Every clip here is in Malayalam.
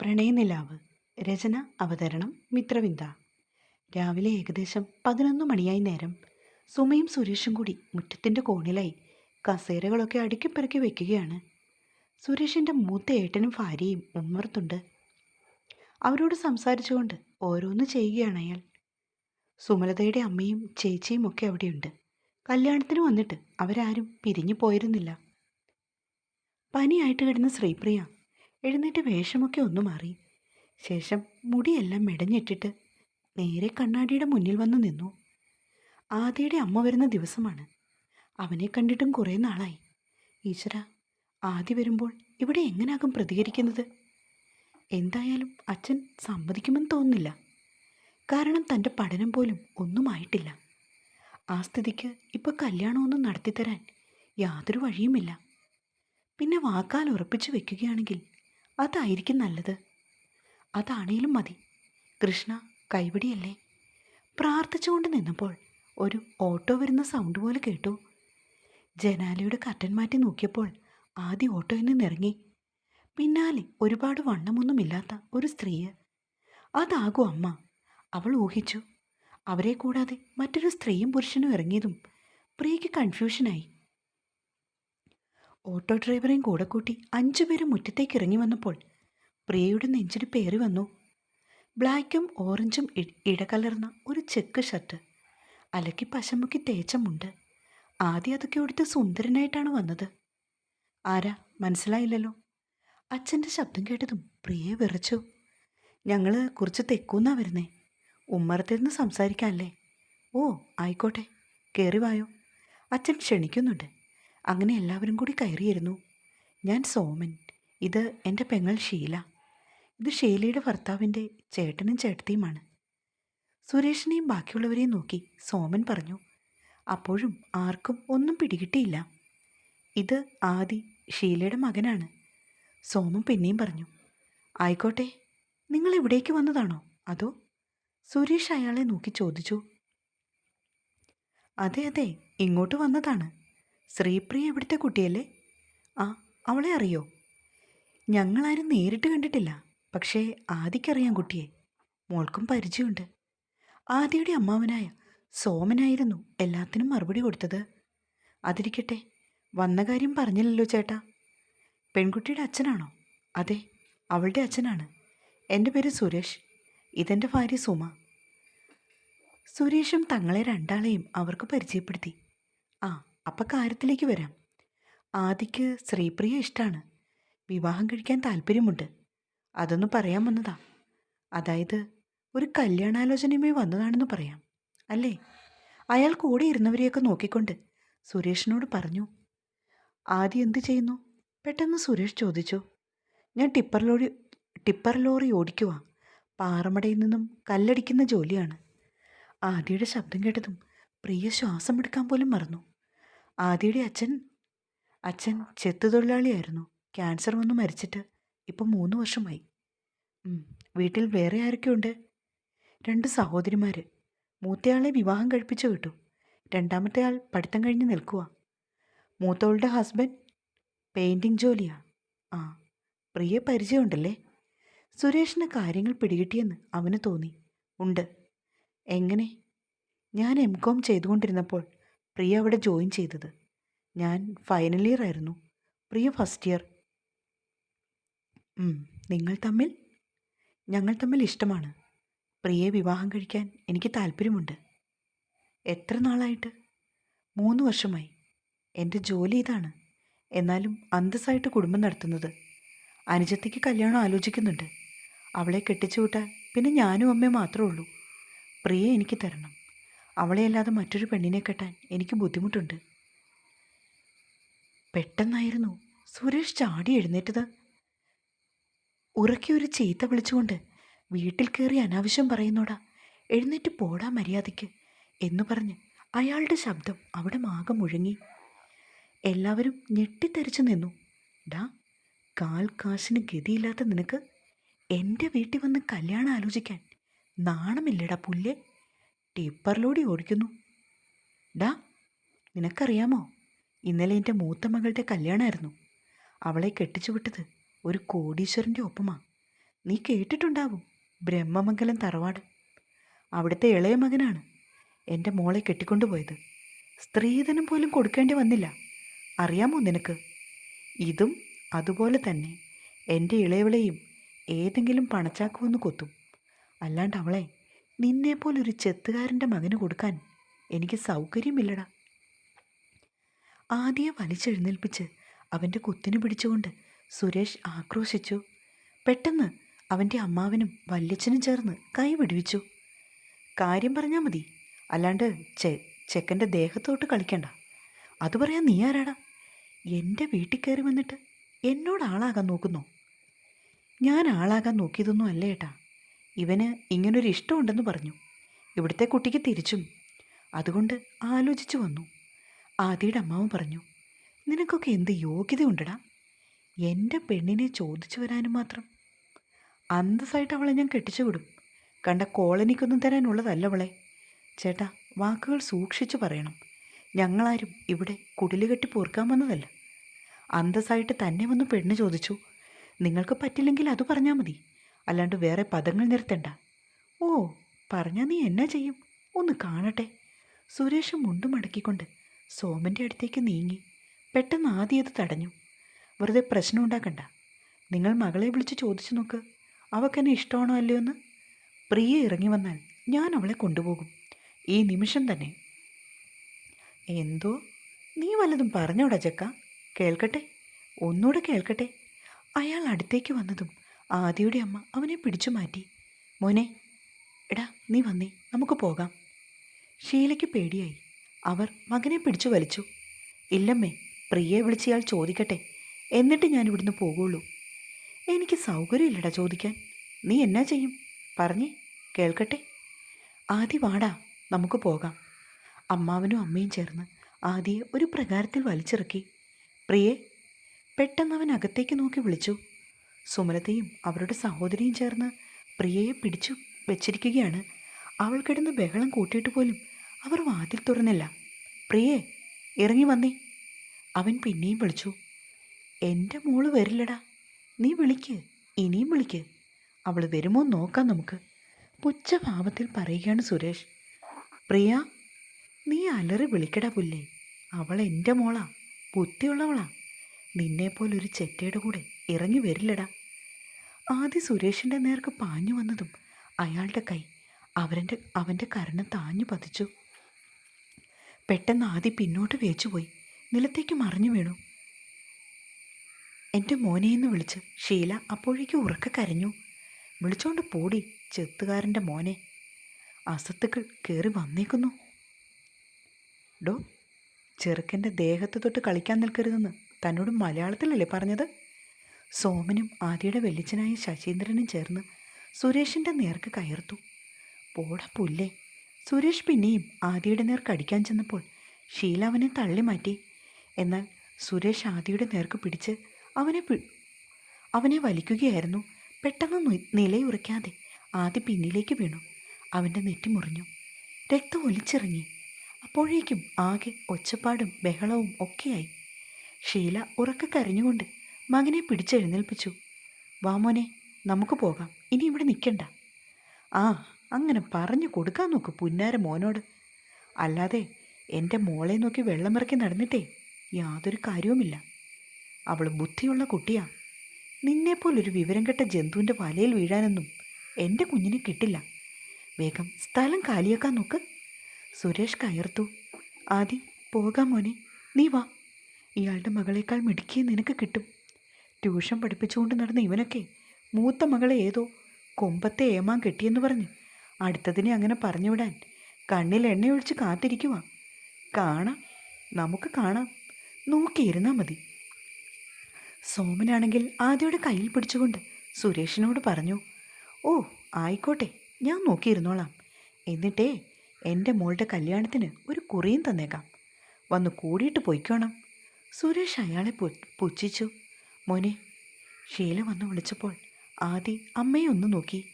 പ്രണയനിലാവ്. രചന അവതരണം മിത്രവിന്ദ. രാവിലെ ഏകദേശം പതിനൊന്ന് മണിയായി നേരം. സുമയും സുരേഷും കൂടി മുറ്റത്തിന്റെ കോണിലായി കസേരകളൊക്കെ അടുക്കിപ്പിറക്കി വയ്ക്കുകയാണ് സുരേഷിന്റെ മൂത്ത ഏട്ടനും ഭാര്യയും ഉമ്മർത്തുണ്ട്. അവരോട് സംസാരിച്ചുകൊണ്ട് ഓരോന്ന് ചെയ്യുകയാണ് അയാൾ. സുമലതയുടെ അമ്മയും ചേച്ചിയും ഒക്കെ അവിടെയുണ്ട്. കല്യാണത്തിന് വന്നിട്ട് അവരാരും പിരിഞ്ഞു പോയിരുന്നില്ല. പനിയായിട്ട് കിടന്ന ശ്രീപ്രിയ എഴുന്നേറ്റ് വേഷമൊക്കെ ഒന്ന് മാറി. ശേഷം മുടിയെല്ലാം മെടഞ്ഞിട്ടിട്ട് നേരെ കണ്ണാടിയുടെ മുന്നിൽ വന്ന് നിന്നു. ആദിയുടെ അമ്മ വരുന്ന ദിവസമാണ്. അവനെ കണ്ടിട്ടും കുറേ നാളായി. ഈശ്വര ആദി വരുമ്പോൾ ഇവിടെ എങ്ങനാകും പ്രതികരിക്കുന്നത്? എന്തായാലും അച്ഛൻ സമ്മതിക്കുമെന്ന് തോന്നുന്നില്ല. കാരണം തന്റെ പഠനം പോലും ഒന്നുമായിട്ടില്ല ആ സ്ഥിതിക്ക് ഇപ്പോൾ കല്യാണമൊന്നും നടത്തിത്തരാൻ യാതൊരു വഴിയുമില്ല. പിന്നെ വാക്കാൽ ഉറപ്പിച്ചു വെക്കുകയാണെങ്കിൽ അതായിരിക്കും നല്ലത്. അതാണേലും മതി. കൃഷ്ണ കൈപിടിയല്ലേ പ്രാർത്ഥിച്ചുകൊണ്ട് നിന്നപ്പോൾ ഒരു ഓട്ടോ വരുന്ന സൗണ്ട് പോലെ കേട്ടു. ജനാലയുടെ കർട്ടൻ മാറ്റി നോക്കിയപ്പോൾ ആദ്യ ഓട്ടോയിൽ നിന്നിറങ്ങി പിന്നാലെ ഒരുപാട് വണ്ണമൊന്നുമില്ലാത്ത ഒരു സ്ത്രീയെ. അതാകും അമ്മ. അവൾ ഊഹിച്ചു. അവരെ കൂടാതെ മറ്റൊരു സ്ത്രീയും പുരുഷനും ഇറങ്ങിയതും പ്രിയയ്ക്ക് കൺഫ്യൂഷനായി ഓട്ടോ ഡ്രൈവറെയും കൂടെ കൂട്ടി അഞ്ചുപേരും മുറ്റത്തേക്ക് ഇറങ്ങി വന്നപ്പോൾ പ്രിയയുടെ നെഞ്ചിന് പേറി വന്നു. ബ്ലാക്കും ഓറഞ്ചും ഇടകലർന്ന ഒരു ചെക്ക് ഷർട്ട്. അലക്കി പശമുക്കി തേച്ചമുണ്ട് ആദ്യം അതൊക്കെ ഉടുത്ത് സുന്ദരനായിട്ടാണ് വന്നത്. ആരാ? മനസ്സിലായില്ലല്ലോ. അച്ഛന്റെ ശബ്ദം കേട്ടതും പ്രിയെ വിറച്ചു. ഞങ്ങൾ കുറച്ച് തെക്കൂന്നാ വരുന്നേ. ഉമ്മറത്തിരുന്ന് സംസാരിക്കാമല്ലേ ഓ ആയിക്കോട്ടെ. കയറി വായോ. അച്ഛൻ ക്ഷണിക്കുന്നുണ്ട്. അങ്ങനെ എല്ലാവരും കൂടി കയറിയിരുന്നു. ഞാൻ സോമൻ ഇത് എന്റെ പെങ്ങൾ ഷീല. ഇത് ഷീലയുടെ ഭർത്താവിന്റെ ചേട്ടനും ചേട്ടത്തിയുമാണ്. സുരേഷിനെയും ബാക്കിയുള്ളവരെയും നോക്കി സോമൻ പറഞ്ഞു അപ്പോഴും ആർക്കും ഒന്നും പിടികിട്ടിയില്ല. ഇത് ആദി ഷീലയുടെ മകനാണ്. സോമൻ പിന്നെയും പറഞ്ഞു ആയിക്കോട്ടെ നിങ്ങൾ ഇവിടേക്ക് വന്നതാണോ? അതോ? സുരേഷ് അയാളെ നോക്കി ചോദിച്ചു അതെ അതെ ഇങ്ങോട്ട് വന്നതാണ്. ശ്രീപ്രിയ ഇവിടുത്തെ കുട്ടിയല്ലേ? ആ അവളെ അറിയോ? ഞങ്ങളാരും നേരിട്ട് കണ്ടിട്ടില്ല. പക്ഷേ ആദിക്കറിയാം കുട്ടിയെ. മോൾക്കും പരിചയമുണ്ട്. ആദിയുടെ അമ്മാവനായ സോമനായിരുന്നു എല്ലാത്തിനും മറുപടി കൊടുത്തത്. അതിരിക്കട്ടെ വന്ന കാര്യം പറഞ്ഞില്ലല്ലോ ചേട്ടാ. പെൺകുട്ടിയുടെ അച്ഛനാണോ? അതെ അവളുടെ അച്ഛനാണ്. എന്റെ പേര് സുരേഷ്. ഇതെന്റെ ഭാര്യ സുമ. സുരേഷും തങ്ങളെ രണ്ടാളെയും അവർക്ക് പരിചയപ്പെടുത്തി. ആ അപ്പം കാര്യത്തിലേക്ക് വരാം. ആദിക്ക് ശ്രീപ്രിയ ഇഷ്ടമാണ് വിവാഹം കഴിക്കാൻ താല്പര്യമുണ്ട്. അതൊന്ന് പറയാൻ വന്നതാ. അതായത് ഒരു കല്യാണാലോചനയുമായി വന്നതാണെന്ന് പറയാം. അല്ലേ? അയാൾ കൂടെ ഇരുന്നവരെയൊക്കെ നോക്കിക്കൊണ്ട് സുരേഷിനോട് പറഞ്ഞു ആദി എന്ത് ചെയ്യുന്നു? പെട്ടെന്ന് സുരേഷ് ചോദിച്ചു ഞാൻ ടിപ്പർ ലോറി ടിപ്പർ ലോറി ഓടിക്കുക പാറമടയിൽ നിന്നും കല്ലടിക്കുന്ന ജോലിയാണ്. ആദിയുടെ ശബ്ദം കേട്ടതും പ്രിയ ശ്വാസമെടുക്കാൻ പോലും മറന്നു. ആദിയുടെ അച്ഛൻ അച്ഛൻ ചെത്തുതൊഴിലാളിയായിരുന്നു. ക്യാൻസർ വന്ന് മരിച്ചിട്ട്. ഇപ്പം മൂന്ന് വർഷമായി. വീട്ടിൽ വേറെ ആരൊക്കെയുണ്ട് രണ്ട് സഹോദരിമാർ മൂത്തയാളെ വിവാഹം കഴിപ്പിച്ചു വിട്ടു. രണ്ടാമത്തെ ആൾ പഠിത്തം കഴിഞ്ഞ് നിൽക്കുക മൂത്തവളുടെ ഹസ്ബൻഡ് പെയിന്റിങ് ജോലിയാണ് ആ പ്രിയ പരിചയമുണ്ടല്ലേ? സുരേഷിന് കാര്യങ്ങൾ പിടികിട്ടിയെന്ന് അവന് തോന്നി. ഉണ്ട്. എങ്ങനെ? ഞാൻ എം കോം ചെയ്തുകൊണ്ടിരുന്നപ്പോൾ പ്രിയ അവിടെ ജോയിൻ ചെയ്തത്. ഞാൻ ഫൈനൽ ഇയർ ആയിരുന്നു. പ്രിയ ഫസ്റ്റ് ഇയർ നിങ്ങൾ തമ്മിൽ? ഞങ്ങൾ തമ്മിൽ ഇഷ്ടമാണ്. പ്രിയയെ വിവാഹം കഴിക്കാൻ എനിക്ക് താല്പര്യമുണ്ട്. എത്ര നാളായിട്ട്? മൂന്ന് വർഷമായി. എന്റെ ജോലി ഇതാണ്. എന്നാലും അന്തസ്സായിട്ട് കുടുംബം നടത്തുന്നത്. അനുജത്തിക്ക് കല്യാണം ആലോചിക്കുന്നുണ്ട്. അവളെ കെട്ടിച്ചു വിട്ടാൽ പിന്നെ ഞാനും അമ്മയും മാത്രമേ ഉള്ളൂ. പ്രിയ എനിക്ക് തരണം. അവളെ അല്ലാതെ മറ്റൊരു പെണ്ണിനെ കെട്ടാൻ എനിക്ക് ബുദ്ധിമുട്ടുണ്ട്. പെട്ടെന്നായിരുന്നു സുരേഷ് ചാടി എഴുന്നേറ്റത്. ഉറക്കി ഒരു ചീത്ത വിളിച്ചുകൊണ്ട് വീട്ടിൽ കയറി അനാവശ്യം പറയുന്നോടാ എഴുന്നേറ്റ് പോടാ മര്യാദയ്ക്ക് എന്നു പറഞ്ഞ് അയാളുടെ ശബ്ദം അവിടെ മാകം മുഴങ്ങി. എല്ലാവരും ഞെട്ടിത്തെറിച്ചു നിന്നു. ഡാ കാൽ കാശിന് ഗതിയില്ലാത്ത നിനക്ക് എന്റെ വീട്ടിൽ വന്ന് കല്യാണം ആലോചിക്കാൻ നാണമില്ലടാ പുല്ലേ. ടിപ്പറിലൂടെ ഓടിക്കുന്നു. ഡാ നിനക്കറിയാമോ? ഇന്നലെ എന്റെ മൂത്ത മകളുടെ കല്യാണമായിരുന്നു അവളെ കെട്ടിച്ചു വിട്ടത് ഒരു കോടീശ്വരന്റെ ഒപ്പമാ. നീ കേട്ടിട്ടുണ്ടാവും ബ്രഹ്മമംഗലം തറവാട്. അവിടുത്തെ ഇളയ മകനാണ് എന്റെ മോളെ കെട്ടിക്കൊണ്ടുപോയത്. സ്ത്രീധനം പോലും കൊടുക്കേണ്ടി വന്നില്ല. അറിയാമോ നിനക്ക്? ഇതും അതുപോലെ തന്നെ എന്റെ ഇളയവളെയും ഏതെങ്കിലും പണച്ചാക്ക് വന്ന് കൊത്തും. അല്ലാണ്ട് അവളെ നിന്നെപ്പോലൊരു ചെത്തുകാരന്റെ മകന് കൊടുക്കാൻ എനിക്ക് സൗകര്യമില്ലടാ. ആദ്യം വലിച്ചെഴുന്നേൽപ്പിച്ച് അവന്റെ കുത്തിനു പിടിച്ചുകൊണ്ട് സുരേഷ് ആക്രോശിച്ചു. പെട്ടെന്ന് അവന്റെ അമ്മാവനും വല്യച്ഛനും ചേർന്ന് കൈ വിടുവിച്ചു കാര്യം പറഞ്ഞാൽ മതി. അല്ലാണ്ട് ചെ ചെക്കന്റെ ദേഹത്തോട്ട് കളിക്കണ്ട. അത് പറയാൻ നീ ആരാടാ? എന്റെ വീട്ടിൽ കയറി വന്നിട്ട് എന്നോട് ആളാകാൻ നോക്കുന്നോ? ഞാൻ ആളാകാൻ നോക്കിയതൊന്നും അല്ല ഏട്ടാ. ഇവന് ഇങ്ങനൊരു ഇഷ്ടമുണ്ടെന്ന് പറഞ്ഞു. ഇവിടുത്തെ കുട്ടിക്ക് തിരിച്ചും. അതുകൊണ്ട് ആലോചിച്ചു വന്നു. ആദിയുടെ അമ്മാവൻ പറഞ്ഞു നിനക്കൊക്കെ എന്ത് യോഗ്യതയുണ്ടടാ? എന്റെ പെണ്ണിനെ ചോദിച്ചു വരാനും മാത്രം. അന്തസ്സായിട്ട് അവളെ ഞാൻ കെട്ടിച്ചു വിടും. കണ്ട കോളനിക്കൊന്നും തരാനുള്ളതല്ല അവളെ. ചേട്ടാ വാക്കുകൾ സൂക്ഷിച്ചു പറയണം. ഞങ്ങളാരും ഇവിടെ കുടിൽ കെട്ടി പോർക്കാൻ വന്നതല്ല. അന്തസ്സായിട്ട് തന്നെ വന്ന് പെണ്ണ് ചോദിച്ചു. നിങ്ങൾക്ക് പറ്റില്ലെങ്കിൽ അത് പറഞ്ഞാൽ മതി. അല്ലാണ്ട് വേറെ പദങ്ങൾ നിർത്തണ്ട. ഓ പറഞ്ഞാൽ നീ എന്നാ ചെയ്യും? ഒന്ന് കാണട്ടെ. സുരേഷ് മുണ്ടും മടക്കിക്കൊണ്ട് സോമന്റെ അടുത്തേക്ക് നീങ്ങി. പെട്ടെന്ന് ആദ്യം അത് തടഞ്ഞു. വെറുതെ പ്രശ്നം ഉണ്ടാക്കണ്ട. നിങ്ങൾ മകളെ വിളിച്ച് ചോദിച്ചു നോക്ക്. അവക്കെന്നെ ഇഷ്ടമാണോ അല്ലയോ എന്ന്? പ്രിയ ഇറങ്ങി വന്നാൽ ഞാൻ അവളെ കൊണ്ടുപോകും. ഈ നിമിഷം തന്നെ. എന്തോ? നീ വല്ലതും പറഞ്ഞോടാ ചക്ക കേൾക്കട്ടെ. ഒന്നുകൂടെ കേൾക്കട്ടെ. അയാൾ അടുത്തേക്ക് വന്നതും ആദിയുടെ അമ്മ അവനെ പിടിച്ചു മാറ്റി. മോനെ എടാ നീ വന്നേ നമുക്ക് പോകാം. ഷീലയ്ക്ക് പേടിയായി. അവർ മകനെ പിടിച്ചു വലിച്ചു. ഇല്ലമ്മേ പ്രിയെ വിളിച്ചയാൾ ചോദിക്കട്ടെ എന്നിട്ട് ഞാൻ ഇവിടുന്ന് പോകുള്ളൂ എനിക്ക് സൗകര്യമില്ലടാ ചോദിക്കാൻ. നീ എന്നാ ചെയ്യും? പറഞ്ഞേ കേൾക്കട്ടെ. ആദി വാടാ നമുക്ക് പോകാം. അമ്മാവനും അമ്മയും ചേർന്ന് ആദിയെ ഒരു പ്രകാരത്തിൽ വലിച്ചിറക്കി. പ്രിയെ പെട്ടെന്ന് അവൻ അകത്തേക്ക് നോക്കി വിളിച്ചു. സുമലതയും അവരുടെ സഹോദരിയും ചേർന്ന് പ്രിയയെ പിടിച്ചു വെച്ചിരിക്കുകയാണ്. അവൾ കിടന്ന് ബഹളം കൂട്ടിയിട്ട് പോലും അവർ വാതിൽ തുറന്നില്ല. പ്രിയേ ഇറങ്ങി വന്നേ. അവൻ പിന്നെയും വിളിച്ചു. എന്റെ മോൾ വരില്ലടാ. നീ വിളിക്ക്. ഇനിയും വിളിക്ക്. അവൾ വരുമോ നോക്കാം നമുക്ക്. പുച്ഛഭാവത്തിൽ പറയുകയാണ് സുരേഷ്. പ്രിയ നീ അലറി വിളിക്കടാ പുല്ലേ. അവൾ എന്റെ മോളാ. ബുദ്ധിയുള്ളവളാ. നിന്നെപ്പോലൊരു ചെറ്റയുടെ കൂടെ ഇറങ്ങി വരില്ലടാ. ആദ്യ സുരേഷിന്റെ നേർക്ക് പാഞ്ഞു വന്നതും അയാളുടെ കൈ അവരന്റെ അവന്റെ കരണം താഞ്ഞു പതിച്ചു. പെട്ടെന്ന് ആദ്യം പിന്നോട്ട് വേച്ചുപോയി. നിലത്തേക്ക് മറിഞ്ഞു വീണു. എന്റെ മോനെയെന്ന് വിളിച്ച് ഷീല അപ്പോഴേക്ക് ഉറക്കെ കരഞ്ഞു. വിളിച്ചോണ്ട് പോടി ചെത്തുകാരന്റെ മോനെ. അസത്തുക്കൾ കയറി വന്നേക്കുന്നു. ഡോ ചെറുക്കന്റെ ദേഹത്ത് തൊട്ട് കളിക്കാൻ നിൽക്കരുതെന്ന് തന്നോട് മലയാളത്തിലല്ലേ പറഞ്ഞത്? സോമനും ആദിയുടെ വെള്ളിച്ചനായ ശശീന്ദ്രനും ചേർന്ന് സുരേഷിന്റെ നേർക്ക് കയർത്തു. പോട പുല്ലേ. സുരേഷ് പിന്നെയും ആദിയുടെ നേർക്ക് അടിക്കാൻ ചെന്നപ്പോൾ ഷീല അവനെ തള്ളി മാറ്റി. എന്നാൽ സുരേഷ് ആദിയുടെ നേർക്ക് പിടിച്ച് അവനെ അവനെ വലിക്കുകയായിരുന്നു. പെട്ടെന്ന് നിലയുറയ്ക്കാതെ ആദ്യ പിന്നിലേക്ക് വീണു. അവന്റെ നെറ്റി മുറിഞ്ഞു. രക്തം ഒലിച്ചിറങ്ങി. അപ്പോഴേക്കും ആകെ ഒച്ചപ്പാടും ബഹളവും ഒക്കെയായി. ഷീല ഉറക്കെ കരഞ്ഞുകൊണ്ട് മകനെ പിടിച്ചെഴുന്നേൽപ്പിച്ചു. വാമോനെ നമുക്ക് പോകാം. ഇനി ഇവിടെ നിൽക്കണ്ട. ആ അങ്ങനെ പറഞ്ഞു കൊടുക്കാൻ നോക്ക് പുന്നാര മോനോട്. അല്ലാതെ എന്റെ മോളെ നോക്കി വെള്ളമിറക്കി നടന്നിട്ടേ യാതൊരു കാര്യവുമില്ല. അവൾ ബുദ്ധിയുള്ള കുട്ടിയാ. നിന്നെപ്പോലൊരു വിവരം കെട്ട ജന്തുവിന്റെ വലയിൽ വീഴാനൊന്നും എന്റെ കുഞ്ഞിന് കിട്ടില്ല. വേഗം സ്ഥലം കാലിയാക്കാൻ നോക്ക്. സുരേഷ് കയർത്തു. ആദി പോകാം മോനെ. നീ വാ. ഇയാളുടെ മകളേക്കാൾ മിടുക്കിയെ നിനക്ക് കിട്ടും. ട്യൂഷൻ പഠിപ്പിച്ചുകൊണ്ട് നടന്ന ഇവനൊക്കെ മൂത്ത മകളെ ഏതോ കൊമ്പത്തെ ഏമാൻ കെട്ടിയെന്ന് പറഞ്ഞ് അടുത്തതിനെ അങ്ങനെ പറഞ്ഞുവിടാൻ കണ്ണിൽ എണ്ണയൊഴിച്ച് കാത്തിരിക്കുക കാണാം നമുക്ക് കാണാം. നോക്കിയിരുന്നാൽ മതി. സോമനാണെങ്കിൽ ആദ്യയുടെ കയ്യിൽ പിടിച്ചുകൊണ്ട് സുരേഷിനോട് പറഞ്ഞു ഓ ആയിക്കോട്ടെ ഞാൻ നോക്കിയിരുന്നോളാം. എന്നിട്ടേ എന്റെ മോളുടെ കല്യാണത്തിന് ഒരു കുറിയും തന്നേക്കാം. വന്ന് കൂടിയിട്ട് പൊയ്ക്കോണം. സുരേഷ് അയാളെ പുച്ഛിച്ചു. മോനെ ഷീല വന്ന് വിളിച്ചപ്പോൾ ആദി അമ്മയെ ഒന്ന് നോക്കി.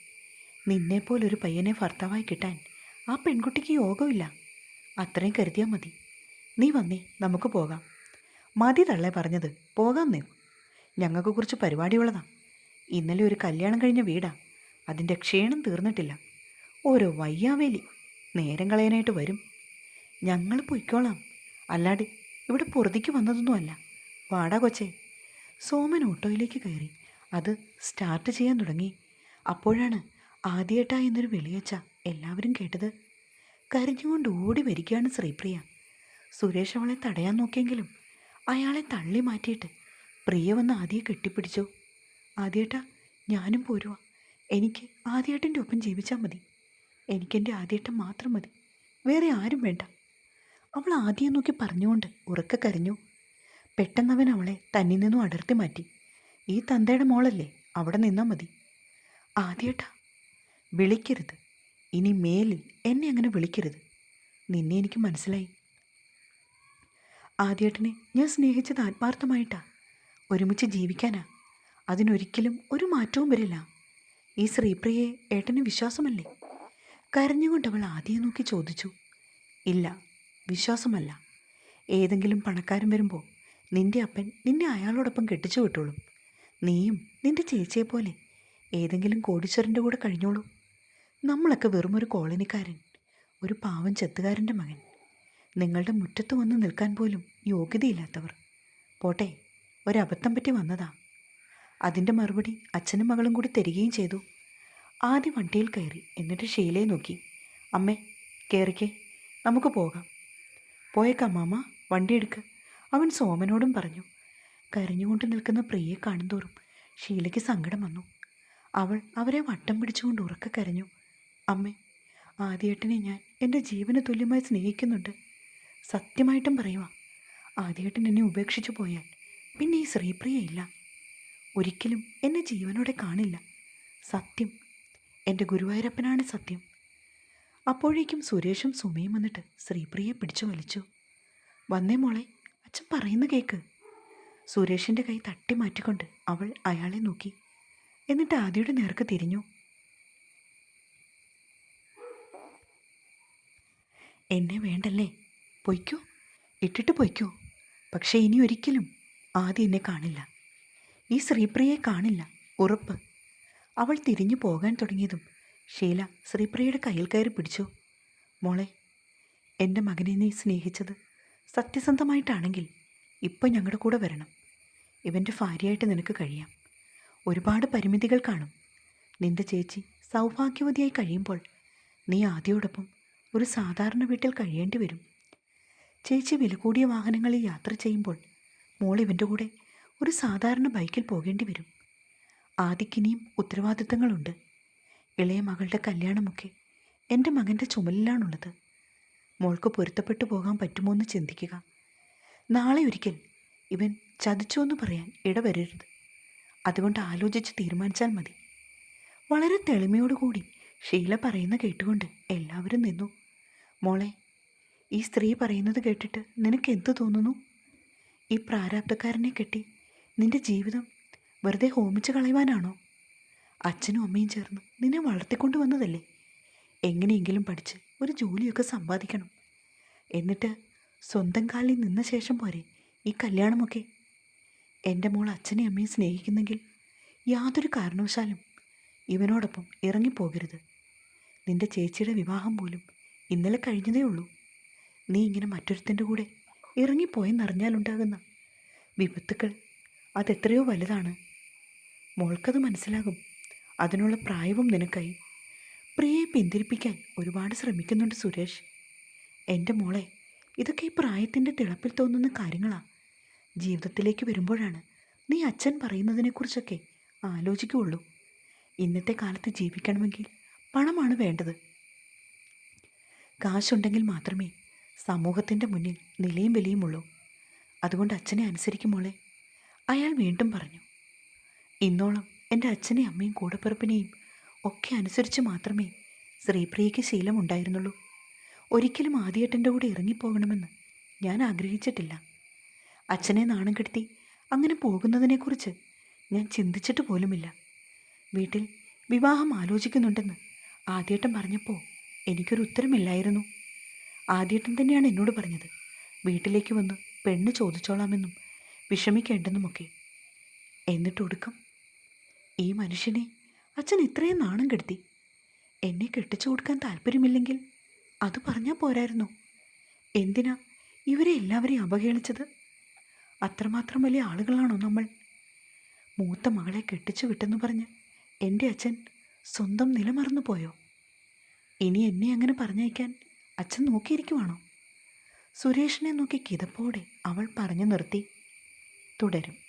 നിന്നെപ്പോലൊരു പയ്യനെ ഭർത്താവായി കിട്ടാൻ ആ പെൺകുട്ടിക്ക് യോഗമില്ല. അത്രയും കരുതിയാൽ മതി. നീ വന്നേ നമുക്ക് പോകാം. മതി തള്ളെ പറഞ്ഞത് പോകാം നീ ഞങ്ങൾക്ക് കുറച്ച് പരിപാടിയുള്ളതാ. ഇന്നലെ ഒരു കല്യാണം കഴിഞ്ഞ വീടാ. അതിന്റെ ക്ഷീണം തീർന്നിട്ടില്ല. ഓരോ വയ്യാവേലി. നേരം കളയാനായിട്ട് വരും. ഞങ്ങൾ പൊയ്ക്കോളാം. അല്ലാതെ ഇവിടെ പുറത്തേക്ക് വന്നതൊന്നുമല്ല. വാടാ കൊച്ചേ. സോമൻ ഓട്ടോയിലേക്ക് കയറി. അത് സ്റ്റാർട്ട് ചെയ്യാൻ തുടങ്ങി. അപ്പോഴാണ് ആദ്യേട്ടാ എന്നൊരു വിളിയച്ച എല്ലാവരും കേട്ടത്. കരഞ്ഞുകൊണ്ട് ഓടി വരികയാണ് ശ്രീപ്രിയ. സുരേഷ് അവളെ തടയാൻ നോക്കിയെങ്കിലും അയാളെ തള്ളി മാറ്റിയിട്ട് പ്രിയ വന്ന് ആദ്യയെ കെട്ടിപ്പിടിച്ചു. ആദ്യേട്ട ഞാനും പോരുവാ. എനിക്ക് ആദ്യേട്ടന്റെ ഒപ്പം ജീവിച്ചാൽ മതി. എനിക്കെന്റെ ആദ്യേട്ടൻ മാത്രം മതി. വേറെ ആരും വേണ്ട. അവൾ ആദ്യം നോക്കി പറഞ്ഞുകൊണ്ട് ഉറക്കെ കരഞ്ഞു. പെട്ടെന്നവൻ അവളെ തന്നിൽ നിന്നും അടർത്തി മാറ്റി. ഈ തന്തയുടെ മോളല്ലേ അവിടെ നിന്നാൽ മതി. ആദ്യേട്ടാ വിളിക്കരുത്. ഇനി മേലിൽ എന്നെ അങ്ങനെ വിളിക്കരുത്. നിന്നെ എനിക്ക് മനസ്സിലായി. ആദ്യേട്ടനെ ഞാൻ സ്നേഹിച്ചത് ആത്മാർത്ഥമായിട്ടാ. ഒരുമിച്ച് ജീവിക്കാനാ. അതിനൊരിക്കലും ഒരു മാറ്റവും വരില്ല. ഈ ശ്രീപ്രിയയെ ഏട്ടന് വിശ്വാസമല്ലേ? കരഞ്ഞുകൊണ്ട് അവൾ ആദ്യം നോക്കി ചോദിച്ചു. ഇല്ല വിശ്വാസമല്ല. ഏതെങ്കിലും പണക്കാരൻ വരുമ്പോൾ നിന്റെ അപ്പൻ നിന്നെ അയാളോടൊപ്പം കെട്ടിച്ചു വിട്ടോളും. നീയും നിന്റെ ചേച്ചിയെ പോലെ ഏതെങ്കിലും കോടീശ്വരന്റെ കൂടെ കഴിഞ്ഞോളൂ. നമ്മളൊക്കെ വെറും ഒരു കോളനിക്കാരൻ ഒരു പാവം ചെത്തുകാരന്റെ മകൻ. നിങ്ങളുടെ മുറ്റത്ത് വന്ന് നിൽക്കാൻ പോലും യോഗ്യതയില്ലാത്തവർ. പോട്ടെ ഒരബദ്ധം പറ്റി വന്നതാ. അതിന്റെ മറുപടി അച്ഛനും മകളും കൂടി തരികയും ചെയ്തു. ആദ്യം വണ്ടിയിൽ കയറി എന്നിട്ട് ഷീലയെ നോക്കി. അമ്മേ കയറിക്കേ നമുക്ക് പോകാം. പോയേക്കാം മാമ വണ്ടി എടുക്ക്. അവൻ സോമനോടും പറഞ്ഞു കരഞ്ഞുകൊണ്ട് നിൽക്കുന്ന പ്രിയെ കാണുന്തോറും ഷീലയ്ക്ക് സങ്കടം വന്നു. അവൾ അവരെ വട്ടം പിടിച്ചുകൊണ്ട് ഉറക്കെ കരഞ്ഞു. അമ്മേ ആദ്യേട്ടനെ ഞാൻ എന്റെ ജീവന് തുല്യമായി സ്നേഹിക്കുന്നുണ്ട്. സത്യമായിട്ടും പറയുക ആദ്യേട്ടൻ എന്നെ ഉപേക്ഷിച്ചു പോയാൽ പിന്നെ ഈ ശ്രീപ്രിയ ഇല്ല. ഒരിക്കലും എന്നെ ജീവനോടെ കാണില്ല. സത്യം എന്റെ ഗുരുവായൂരപ്പനാണ് സത്യം. അപ്പോഴേക്കും സുരേഷും സുമയും വന്നിട്ട് ശ്രീപ്രിയെ പിടിച്ചു വലിച്ചു. വന്നേ മോളെ അച്ഛൻ പറയുന്ന കേക്ക്. സുരേഷിന്റെ കൈ തട്ടി മാറ്റിക്കൊണ്ട് അവൾ അയാളെ നോക്കി. എന്നിട്ട് ആദിയുടെ നേർക്ക് തിരിഞ്ഞു. എന്നെ വേണ്ടല്ലേ? പൊയ്ക്കോ? ഇട്ടിട്ട് പൊയ്ക്കോ. പക്ഷേ ഇനി ഒരിക്കലും ആദ്യ എന്നെ കാണില്ല. ഈ ശ്രീപ്രിയയെ കാണില്ല. ഉറപ്പ്. അവൾ തിരിഞ്ഞു പോകാൻ തുടങ്ങിയതും ഷീല ശ്രീപ്രിയയുടെ കയ്യിൽ കയറി പിടിച്ചു. മോളെ എന്റെ മകനെ നീ സ്നേഹിച്ചത് സത്യസന്ധമായിട്ടാണെങ്കിൽ ഇപ്പം ഞങ്ങളുടെ കൂടെ വരണം. ഇവന്റെ ഭാര്യയായിട്ട് നിനക്ക് കഴിയാം. ഒരുപാട് പരിമിതികൾ കാണും. നിന്റെ ചേച്ചി സൗഭാഗ്യവതിയായി കഴിയുമ്പോൾ നീ ആദ്യോടൊപ്പം ഒരു സാധാരണ വീട്ടിൽ കഴിയേണ്ടി വരും. ചേച്ചി വില കൂടിയ വാഹനങ്ങളിൽ യാത്ര ചെയ്യുമ്പോൾ മോൾ ഇവന്റെ കൂടെ ഒരു സാധാരണ ബൈക്കിൽ പോകേണ്ടി വരും. ആദിക്കിനിയും ഉത്തരവാദിത്തങ്ങളുണ്ട്. ഇളയ മകളുടെ കല്യാണമൊക്കെ എന്റെ മകന്റെ ചുമലിലാണുള്ളത്. മോൾക്ക് പൊരുത്തപ്പെട്ടു പോകാൻ പറ്റുമോ എന്ന് ചിന്തിക്കുക. നാളെ ഒരിക്കൽ ഇവൻ ചതിച്ചു എന്ന് പറയാൻ ഇടവരരുത്. അതുകൊണ്ട് ആലോചിച്ച് തീരുമാനിച്ചാൽ മതി. വളരെ തെളിമയോടുകൂടി ഷീല പറയുന്ന കേട്ടുകൊണ്ട് എല്ലാവരും നിന്നു. മോളെ ഈ സ്ത്രീ പറയുന്നത് കേട്ടിട്ട് നിനക്ക് എന്തു തോന്നുന്നു? ഈ പ്രാരാബ്ധക്കാരനെ കെട്ടി നിന്റെ ജീവിതം വെറുതെ ഹോമിച്ച് കളയുവാനാണോ? അച്ഛനും അമ്മയും ചേർന്ന് നിന്നെ വളർത്തിക്കൊണ്ടു വന്നതല്ലേ എങ്ങനെയെങ്കിലും പഠിച്ച് ഒരു ജോലിയൊക്കെ സമ്പാദിക്കണം. എന്നിട്ട് സ്വന്തം കാലിൽ നിന്ന ശേഷം പോരെ ഈ കല്യാണമൊക്കെ. എന്റെ മോൾ അച്ഛനെയും അമ്മയും സ്നേഹിക്കുന്നെങ്കിൽ യാതൊരു കാരണവശാലും ഇവനോടൊപ്പം ഇറങ്ങിപ്പോകരുത്. നിന്റെ ചേച്ചിയുടെ വിവാഹം പോലും ഇന്നലെ കഴിഞ്ഞതേ ഉള്ളൂ. നീ ഇങ്ങനെ മറ്റൊരുത്തന്റെ കൂടെ ഇറങ്ങിപ്പോയെന്നറിഞ്ഞാലുണ്ടാകുന്ന വിപത്തുക്കൾ അതെത്രയോ വലുതാണ്. മോൾക്കത് മനസ്സിലാകും. അതിനുള്ള പ്രായവും നിനക്കായി. പ്രിയയെ പിന്തിരിപ്പിക്കാൻ ഒരുപാട് ശ്രമിക്കുന്നുണ്ട് സുരേഷ്. എന്റെ മോളെ ഇതൊക്കെ ഈ പ്രായത്തിന്റെ തിളപ്പിൽ തോന്നുന്ന കാര്യങ്ങളാണ് ജീവിതത്തിലേക്ക് വരുമ്പോഴാണ് നീ അച്ഛൻ പറയുന്നതിനെക്കുറിച്ചൊക്കെ ആലോചിക്കുകയുള്ളൂ. ഇന്നത്തെ കാലത്ത് ജീവിക്കണമെങ്കിൽ പണമാണ് വേണ്ടത്. കാശുണ്ടെങ്കിൽ മാത്രമേ സമൂഹത്തിന്റെ മുന്നിൽ നിലയും വിലയുമുള്ളൂ അതുകൊണ്ട് അച്ഛനെ അനുസരിക്കുമോളെ അയാൾ വീണ്ടും പറഞ്ഞു ഇന്നോളം എന്റെ അച്ഛനെയും അമ്മയും കൂടപ്പിറപ്പിനെയും ഒക്കെ അനുസരിച്ച് മാത്രമേ ശ്രീപ്രിയയ്ക്ക് ശീലമുണ്ടായിരുന്നുള്ളൂ. ഒരിക്കലും ആദ്യേട്ടന്റെ കൂടെ ഇറങ്ങിപ്പോകണമെന്ന് ഞാൻ ആഗ്രഹിച്ചിട്ടില്ല. അച്ഛനെ നാണം കെടുത്തി അങ്ങനെ പോകുന്നതിനെക്കുറിച്ച് ഞാൻ ചിന്തിച്ചിട്ട് പോലുമില്ല. വീട്ടിൽ വിവാഹം ആലോചിക്കുന്നുണ്ടെന്ന് ആദ്യേട്ടൻ പറഞ്ഞപ്പോൾ എനിക്കൊരു ഉത്തരമില്ലായിരുന്നു. ആദ്യേട്ടൻ തന്നെയാണ് എന്നോട് പറഞ്ഞത്. വീട്ടിലേക്ക് വന്ന് പെണ്ണ് ചോദിച്ചോളാമെന്നും വിഷമിക്കേണ്ടെന്നുമൊക്കെ. എന്നിട്ടൊടുക്കം ഈ മനുഷ്യനെ അച്ഛൻ ഇത്രയും നാണം കെടുത്തി. എന്നെ കെട്ടിച്ചു കൊടുക്കാൻ താല്പര്യമില്ലെങ്കിൽ അത് പറഞ്ഞാൽ പോരായിരുന്നു. എന്തിനാ ഇവരെ എല്ലാവരെയും അവഹേളിച്ചത്? അത്രമാത്രം വലിയ ആളുകളാണോ നമ്മൾ? മൂത്ത മകളെ കെട്ടിച്ചു വിട്ടെന്ന് പറഞ്ഞ് എന്റെ അച്ഛൻ സ്വന്തം നിലമറന്നു പോയോ ഇനി എന്നെ അങ്ങനെ പറഞ്ഞയക്കാൻ അച്ഛൻ നോക്കിയിരിക്കുവാണോ? സുരേഷിനെ നോക്കി കിതപ്പോടെ അവൾ പറഞ്ഞു നിർത്തി. തുടരും.